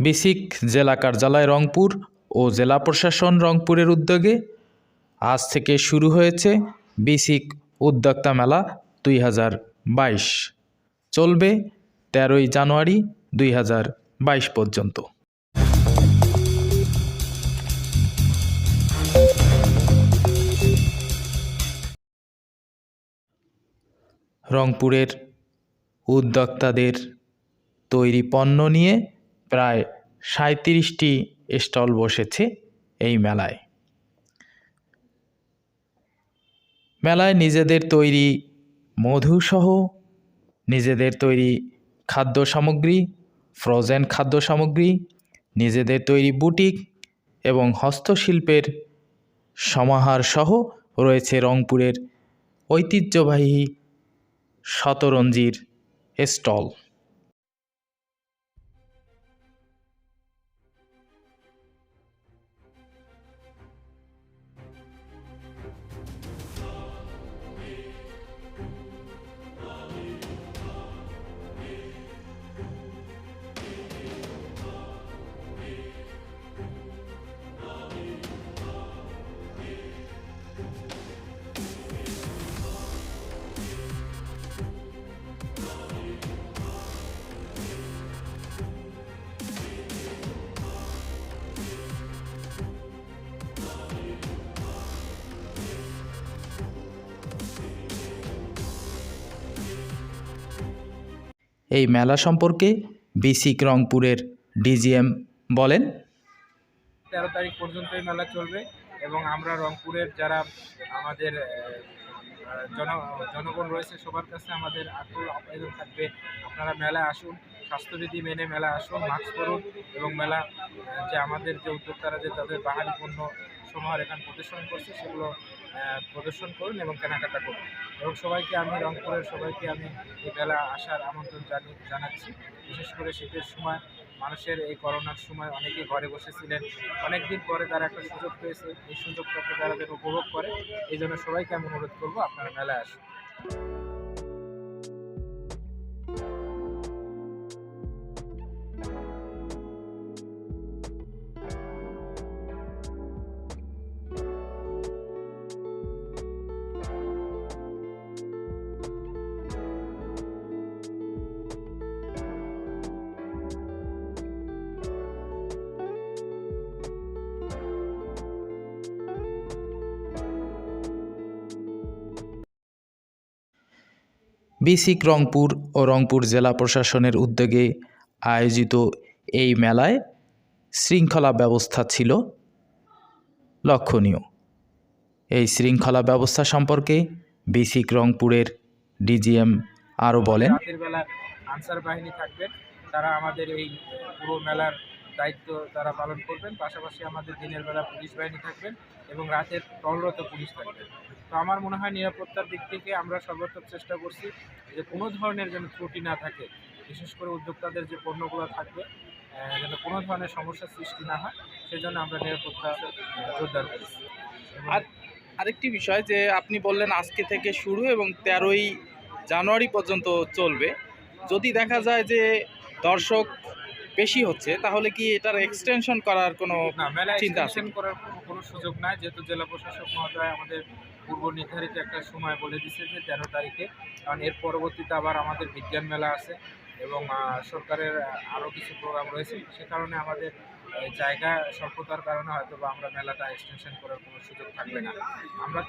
বিসিক জেলা কার্যালয় রংপুর ও জেলা প্রশাসন রংপুরের উদ্যোগে আজ থেকে শুরু হয়েছে বিসিক উদ্যোক্তা মেলা দুই হাজার বাইশ। চলবে তেরোই জানুয়ারি দুই হাজার বাইশ পর্যন্ত। রংপুরের উদ্যোক্তাদের তৈরি পণ্য নিয়ে প্রায় সাঁত্রিশটি স্টল বসেছে এই মেলায়। মেলায় নিজেদের তৈরি মধুসহ নিজেদের তৈরি খাদ্য সামগ্রী ফ্রোজেন খাদ্য সামগ্রী, নিজেদের তৈরি বুটিক এবং হস্তশিল্পের সমাহার সহ রয়েছে রংপুরের ঐতিহ্যবাহী শতরঞ্জির স্টল। এই মেলা সম্পর্কে বিসিক রংপুরের ডিজিএম বলেন। তেরো তারিখ পর্যন্ত এই মেলা চলবে। এবং আমরা রংপুরের যারা আমাদের জন, জনগণ রয়েছে সবার কাছে আমাদের আকুল আবেদন থাকবে। আপনারা মেলা আসুন, স্বাস্থ্যবিধি মেনে মেলা আসুন, মাস্ক পরুন এবং মেলা যে আমাদের যে উদ্যোক্তারা যে তাদের বাহারি পণ্য সমাহার এখানে প্রদর্শন করছে, সেগুলো প্রদর্শন করুন এবং কেনাকাটা করুন। এবং সবাইকে আমি, রংপুরের সবাইকে আমি এই মেলা আসার আমন্ত্রণ জানি, জানাচ্ছি। বিশেষ করে শীতের সময় মানুষের এই করোনার সময় অনেকেই ঘরে বসেছিলেন। অনেক দিন পরে তারা একটা সুযোগ পেয়েছে। এই সুযোগটাকে তারা যেন উপভোগ করে। এই জন্য সবাইকে আমি অনুরোধ করব আপনারা মেলায় আসুন। বিসিক রংপুর ও রংপুর জেলা প্রশাসনের উদ্যোগে আয়োজিত এই মেলায় শৃঙ্খলা ব্যবস্থা ছিল লক্ষণীয়। এই শৃঙ্খলা ব্যবস্থা সম্পর্কে বিসিক রংপুরের ডিজিএম আরও বলেন বেলা আনসার বাহিনী থাকবেন তারা আমাদের এই পুরো মেলার দায়িত্ব তারা পালন করবেন, পাশাপাশি আমাদের দিনের বেলা পুলিশ বাহিনী থাকবেন এবং রাতের টহলরত পুলিশ থাকবেন তো আমার মনে হয় নিরাপত্তার দিক থেকে আমরা সর্বোত্তম চেষ্টা করছি যে কোনো ধরনের যেন ত্রুটি না থাকে বিশেষ করে উদ্যোক্তাদের যে পণ্যগুলো থাকবে যেন কোনো ধরনের সমস্যার সৃষ্টি না হয় সেজন্য আমরা নিরাপত্তা জোরদার করেছি। আর আরেকটি বিষয় যে আপনি বললেন আজকে থেকে শুরু এবং তেরোই জানুয়ারি পর্যন্ত চলবে। যদি দেখা যায় যে দর্শক বেশি হচ্ছে তাহলে কি এটার এক্সটেনশন করার কোনো চিন্তা আছে? করার কোনো- কোনো সুযোগ নাই যেহেতু জেলা প্রশাসক মহোদয় আমাদের পূর্ব নির্ধারিত একটা সময় বলে দিছে যে তেরো তারিখে। কারণ এর পরবর্তীতে আবার আমাদের বিজ্ঞান মেলা আছে এবং সরকারের আরও কিছু প্রোগ্রাম রয়েছে। সে কারণে আমাদের জায়গা স্বল্পতার কারণে হয়তো বা আমরা মেলাটা এক্সটেনশন করার কোনো সুযোগ থাকবে না। আমরা